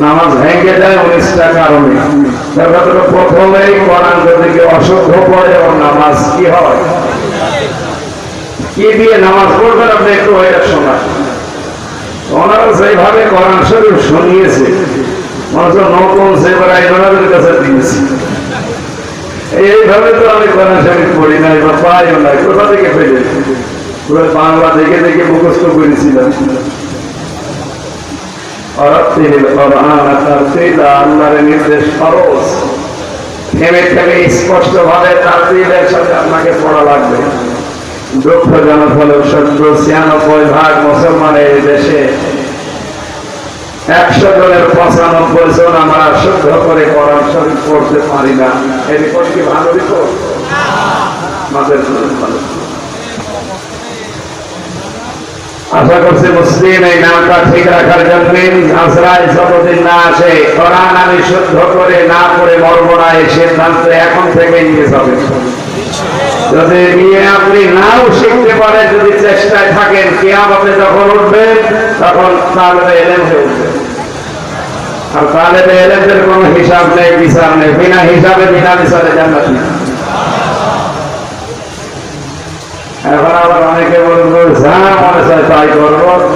নামাজ ভেঙে যায় উনিশটা কারণে। প্রথমেই কোরআন কেউ অশুদ্ধ পড়ে, ওর নামাজ কি হয়? কি দিয়ে নামাজ পড়বেন আপনি একটু ওইটা শোনা ওনারা সেইভাবে কোরআন শরীফ শুনিয়েছে মানুষ নতুন সেবারাই ওনাদের কাছে দিয়েছে। এইভাবে তো আমি কোরআন শরীফ পড়ি নাই বা পাইও নাই। কোথা থেকে পেলে বাংলা দেখে দেখে মুখস্থ করেছিলাম। একশো জনের পঁচানব্বই জন আমরা শুদ্ধ করে কোরআন শরীফ পড়তে পারি না। এই রিপোর্ট? কি ভালো। রিপোর্ট আশা করছি মুসলিম এই নামটা ঠিক রাখার জন্য আজরাইল যতদিন না আসে। কোরআন আমি শুদ্ধ করে না পড়ে মরব না, এই সিদ্ধান্ত এখন থেকে নিয়ে যাবে যদি নিয়ে আপনি নাও শিখতে পারেন যদি চেষ্টায় থাকেন, কেয়ামতে যখন উঠবেন, তখন তাহলে এলেন হয়ে আর তাহলে এলেনদের কোনো হিসাব নেই, বিচার নেই। বিনা হিসাবে বিনা বিচারে জান্নাত। নেই এখন আবার অনেকে বলব যা মনে চায় তাই করব শুধু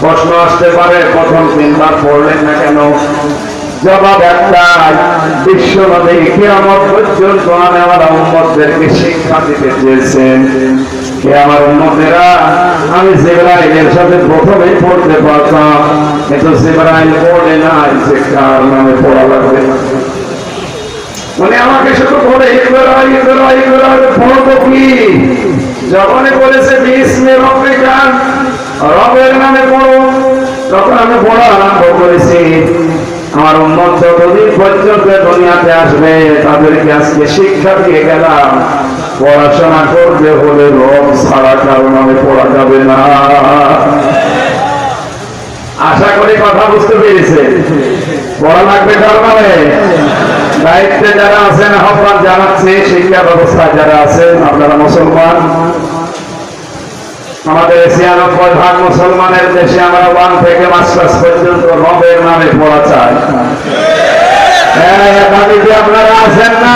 প্রশ্ন আসতে পারে, প্রথম তিনবার পড়লেন না কেন? জবাব একটা বিশ্ব নদী কেমন পর্যন্ত আমি আমার শিক্ষা দিতে চেয়েছেন। কে আমার আমি জিবরাইলের সাথে প্রথমেই পড়তে পারতাম, কিন্তু জিবরাইল পড়ে যে কার নামে পড়া লাগবে। মানে আমাকে শুধু বলে ইকরা ইকরা পড়ব কি? যখনই বলেছে রবের নামে পড়ো। তখন আমি পড়া আরম্ভ করেছি, আমার উন্মত যতদিন পর্যন্ত দুনিয়াতে আসবে, তাদেরকে আজকে শিক্ষা দিয়ে গেলাম, পড়াশোনা করতে হলে রব ছাড়া কারও নামে পড়া যাবে না। আশা করি কথা বুঝতে পেরেছে। পড়া লাগবে কার নামে? দায়িত্বে যারা আছেন, আহ্বান জানাচ্ছে, শিক্ষা ব্যবস্থা যারা আছেন, আপনারা মুসলমান। আমাদের ছিয়ানব্বই ভাগ মুসলমানের দেশে আমরা ওয়ান থেকে মাস্টার্স পর্যন্ত রবের নামে পড়া চাই। হ্যাঁ, আপনারা আছেন না?